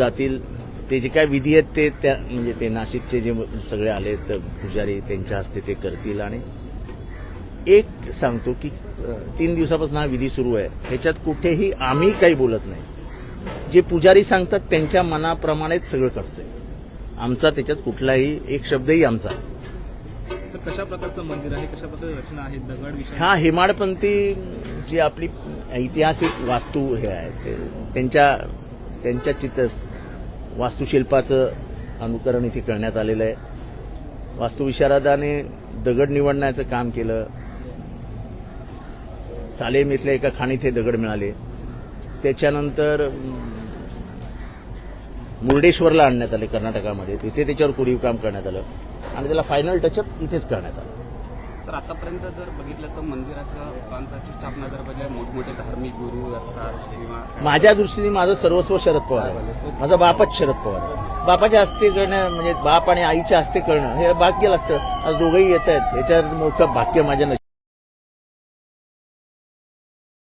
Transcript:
जातील. ते जे काय विधी आहेत ते त्या म्हणजे ते नाशिकचे जे सगळे आले तर पुजारी त्यांच्या हस्ते ते करतील. आणि एक सांगतो की तीन दिवसापासून हा विधी सुरू आहे. ह्याच्यात कुठेही आम्ही काही बोलत नाही. जे पुजारी सांगतात त्यांच्या मनाप्रमाणेच सगळं करतंय. आमचा त्याच्यात कुठलाही एक शब्दही आमचा कशा प्रकारचं मंदिर आहे? कशा प्रकारची रचना आहे? दगड हा हेमाडपंथी जी आपली ऐतिहासिक वास्तू हे आहे त्यांच्या त्यांच्या चित्र वास्तुशिल्पाचं अनुकरण इथे करण्यात आलेलं आहे. वास्तुविशारदाने दगड निवडण्याचं काम केलं. सालेम इथल्या एका खाणीत हे दगड मिळाले. त्याच्यानंतर मुर्डेश्वरला आणण्यात आले कर्नाटकामध्ये. तिथे त्याच्यावर कोरीव काम करण्यात आलं. आणि त्याला फायनल टचअप इथेच करण्यात आलं. तर आतापर्यंत जर बघितलं तर मंदिराचं प्रांताची स्थापना जर बघितलं मोठमोठे धार्मिक गुरु असतात किंवा माझ्या दृष्टीने माझं सर्वस्व शरद पवार आहे. माझा बापच शरद पवार आहे. बापाच्या हस्ते करणं म्हणजे बाप आणि आईच्या हस्ते करणं हे भाग्य लागतं. आज दोघंही येत आहेत. याच्यावर मोठं भाग्य माझ्या नशिबात